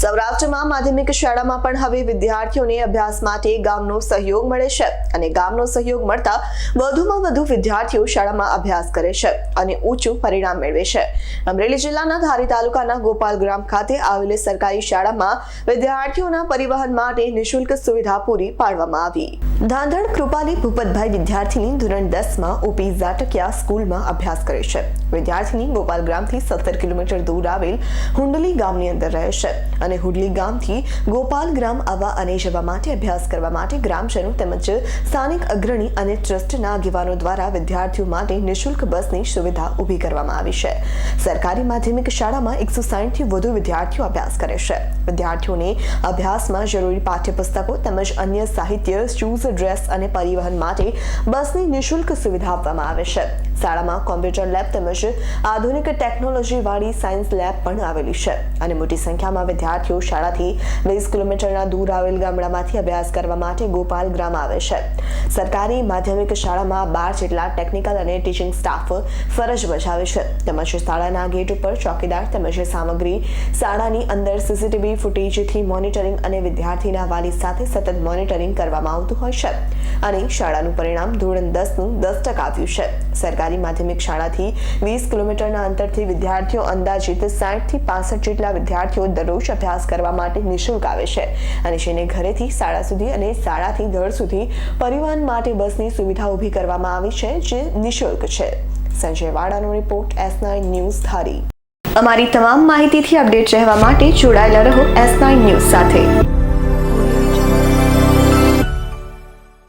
સૌરાષ્ટ્રમાં માધ્યમિક શાળામાં પણ હવે વિદ્યાર્થીઓને અભ્યાસ માટે ગામનો સહયોગ મળે છે અને ગામનો સહયોગ મળતા વધુમાં વધુ વિદ્યાર્થીઓ શાળામાં અભ્યાસ કરે છે અને ઊંચું પરિણામ મેળવે છે. અમરેલી જિલ્લાના ધારી તાલુકાના ગોપાલ ગ્રામ ખાતે આવેલી સરકારી શાળામાં વિદ્યાર્થીઓના પરિવહન માટે નિઃશુલ્ક સુવિધા પૂરી પાડવામાં આવી. ધાંધણ કૃપાલી ભૂપતભાઈ વિદ્યાર્થીની ધોરણ દસમાં ઓપી ઝાટકિયા સ્કૂલમાં અભ્યાસ કરે છે. વિદ્યાર્થીની ગોપાલ ગ્રામથી સત્તર કિલોમીટર દૂર આવેલ હુંડલી ગામની અંદર રહે છે અને હુડલી ગામથી ગોપાલ ગ્રામ આવવા અને જવા માટે અભ્યાસ કરવા માટે ગ્રામજનો તેમજ સ્થાનિક અગ્રણી અને ટ્રસ્ટના આગેવાનો દ્વારા વિદ્યાર્થીઓ માટે નિઃશુલ્ક બસની સુવિધા ઊભી કરવામાં આવી છે. સરકારી માધ્યમિક શાળામાં એકસો સાહીઠથી વધુ વિદ્યાર્થીઓ અભ્યાસ કરે છે. વિદ્યાર્થીઓને અભ્યાસમાં જરૂરી પાઠ્યપુસ્તકો તેમજ અન્ય સાહિત્ય, શૂઝ, ડ્રેસ અને પરિવહન માટે બસની નિઃશુલ્ક સુવિધા આપવામાં આવે છે. શાળામાં કોમ્પ્યુટર લેબ તેમજ આધુનિક ટેકનોલોજી વાળી સાયન્સ લેબ પણ આવેલી છે અને મોટી સંખ્યામાં વિદ્યાર્થીઓ શાળાથી વીસ કિલોમીટરના દૂર આવેલ ગામડામાંથી અભ્યાસ કરવા માટે ગોપાલ ગ્રામ આવે છે. સરકારી માધ્યમિક શાળામાં બાર જેટલા ટેકનિકલ અને ટીચિંગ સ્ટાફ ફરજ બજાવે છે. તેમજ શાળાના ગેટ ઉપર ચોકીદાર તેમજ સામગ્રી શાળાની અંદર સીસીટીવી ફૂટેજથી મોનિટરિંગ અને વિદ્યાર્થીના વાલી સાથે સતત મોનિટરિંગ કરવામાં આવતું હોય છે. અને શાળાનું પરિણામ ધોરણ દસનું દસ ટકા આવ્યું છે. સરકારી માધ્યમિક શાળાથી વીસ કિલોમીટરના અંતરથી વિદ્યાર્થીઓ અંદાજિત સાઠથી પાસઠ જેટલા વિદ્યાર્થીઓ દરરોજ અભ્યાસ કરવા માટે નિઃશુલ્ક આવે છે. અને જેને ઘરેથી શાળા સુધી અને શાળાથી ઘર સુધી પરિવહન માટે બસની સુવિધા ઊભી કરવામાં આવી છે, જે નિઃશુલ્ક છે. Sanjay વાડાનો report S nine news Dhari. અમારી તમામ માહિતીથી અપડેટ રહેવા માટે જોડાયેલા રહો એસ નાઇન ન્યૂઝ સાથે.